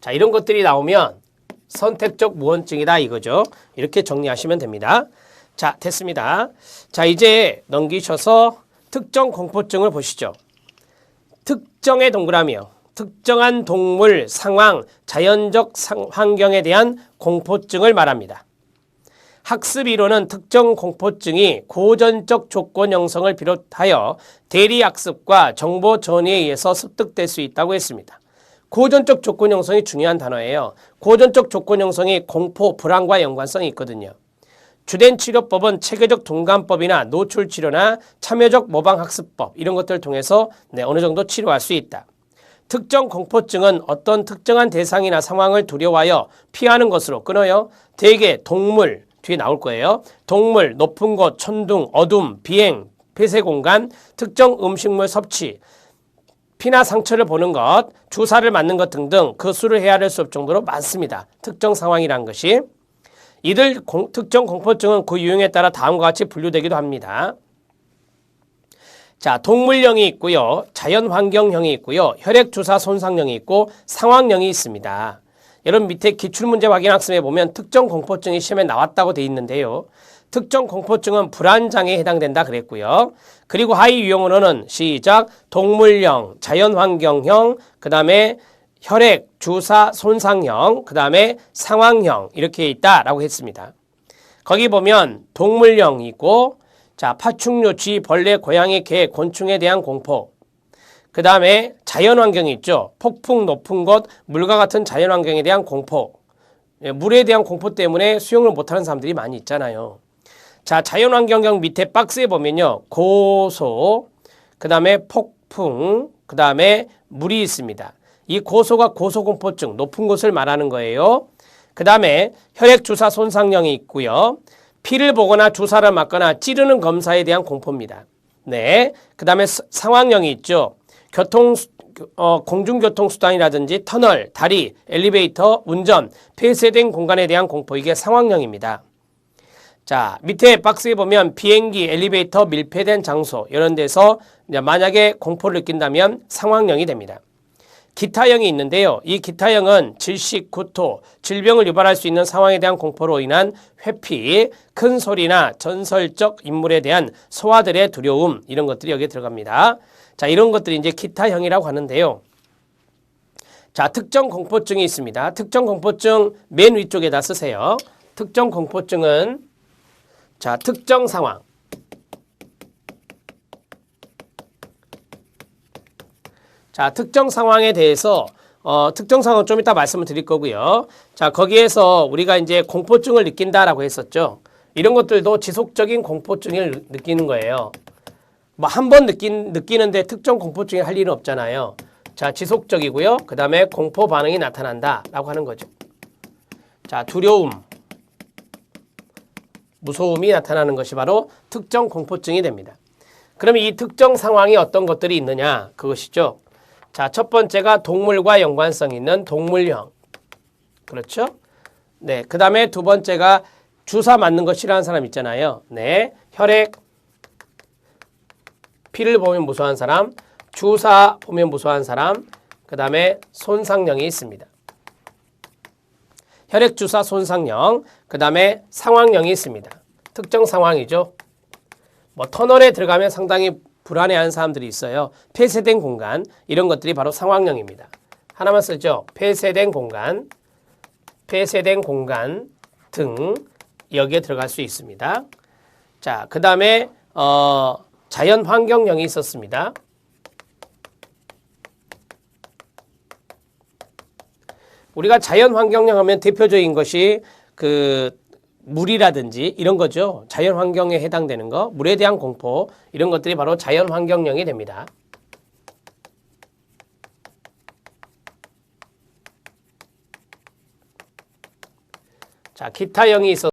자, 이런 것들이 나오면 선택적 무언증이다 이거죠. 이렇게 정리하시면 됩니다. 자, 됐습니다. 자, 이제 넘기셔서 특정 공포증을 보시죠. 특정의 동그라미요. 특정한 동물, 상황, 자연적 상- 환경에 대한 공포증을 말합니다. 학습 이론은 특정 공포증이 고전적 조건 형성을 비롯하여 대리 학습과 정보 전이에 의해서 습득될 수 있다고 했습니다. 고전적 조건 형성이 중요한 단어예요. 고전적 조건 형성이 공포, 불안과 연관성이 있거든요. 주된 치료법은 체계적 동감법이나 노출 치료나 참여적 모방 학습법 이런 것들을 통해서 네, 어느 정도 치료할 수 있다. 특정 공포증은 어떤 특정한 대상이나 상황을 두려워하여 피하는 것으로 끊어요. 대개 동물 뒤에 나올 거예요. 동물, 높은 곳, 천둥, 어둠, 비행, 폐쇄 공간, 특정 음식물 섭취, 피나 상처를 보는 것, 주사를 맞는 것 등등 그 수를 헤아릴 수 없을 정도로 많습니다. 특정 상황이란 것이 이들 공- 특정 공포증은 그 유형에 따라 다음과 같이 분류되기도 합니다. 자, 동물령이 있고요. 자연환경형이 있고요. 혈액주사 손상령이 있고 상황령이 있습니다. 여러분 밑에 기출문제 확인 학습에 보면 특정 공포증이 시험에 나왔다고 돼 있는데요. 특정 공포증은 불안장애에 해당된다 그랬고요. 그리고 하위 유형으로는 시작 동물형, 자연환경형, 그 다음에 혈액, 주사, 손상형, 그 다음에 상황형 이렇게 있다라고 했습니다. 거기 보면 동물령이 있고 자 파충류, 쥐, 벌레, 고양이, 개, 곤충에 대한 공포 그 다음에 자연환경이 있죠. 폭풍, 높은 곳, 물과 같은 자연환경에 대한 공포 예, 물에 대한 공포 때문에 수영을 못하는 사람들이 많이 있잖아요. 자 자연환경형 밑에 박스에 보면요. 고소, 그 다음에 폭풍, 그 다음에 물이 있습니다. 이 고소가 고소공포증, 높은 곳을 말하는 거예요. 그 다음에 혈액주사 손상령이 있고요. 피를 보거나 주사를 맞거나 찌르는 검사에 대한 공포입니다. 네. 그 다음에 상황령이 있죠. 교통, 어, 공중교통수단이라든지 터널, 다리, 엘리베이터, 운전, 폐쇄된 공간에 대한 공포, 이게 상황령입니다. 자, 밑에 박스에 보면 비행기, 엘리베이터, 밀폐된 장소, 이런 데서 만약에 공포를 느낀다면 상황령이 됩니다. 기타형이 있는데요. 이 기타형은 질식, 구토, 질병을 유발할 수 있는 상황에 대한 공포로 인한 회피, 큰 소리나 전설적 인물에 대한 소화들의 두려움 이런 것들이 여기에 들어갑니다. 자, 이런 것들이 이제 기타형이라고 하는데요. 자, 특정 공포증이 있습니다. 특정 공포증 맨 위쪽에다 쓰세요. 특정 공포증은 자, 특정 상황. 자, 특정 상황에 대해서 어, 특정 상황 좀 이따 말씀을 드릴 거고요. 자, 거기에서 우리가 이제 공포증을 느낀다라고 했었죠. 이런 것들도 지속적인 공포증을 느끼는 거예요. 뭐 한 번 느끼는데 특정 공포증이 할 일은 없잖아요. 자, 지속적이고요. 그 다음에 공포 반응이 나타난다라고 하는 거죠. 자, 두려움, 무서움이 나타나는 것이 바로 특정 공포증이 됩니다. 그러면 이 특정 상황이 어떤 것들이 있느냐? 그것이죠. 자, 첫 번째가 동물과 연관성 있는 동물형. 그렇죠? 네. 그 다음에 두 번째가 주사 맞는 거 싫어하는 사람 있잖아요. 네. 혈액, 피를 보면 무서워하는 사람, 주사 보면 무서워하는 사람, 그 다음에 손상령이 있습니다. 혈액 주사 손상령, 그 다음에 상황령이 있습니다. 특정 상황이죠. 뭐 터널에 들어가면 상당히 불안해하는 사람들이 있어요. 폐쇄된 공간 이런 것들이 바로 상황령입니다. 하나만 쓰죠. 폐쇄된 공간, 폐쇄된 공간 등 여기에 들어갈 수 있습니다. 자, 그 다음에 어, 자연 환경령이 있었습니다. 우리가 자연 환경령 하면 대표적인 것이 그 물이라든지 이런 거죠. 자연 환경에 해당되는 거, 물에 대한 공포 이런 것들이 바로 자연 환경령이 됩니다. 자, 기타형이 있어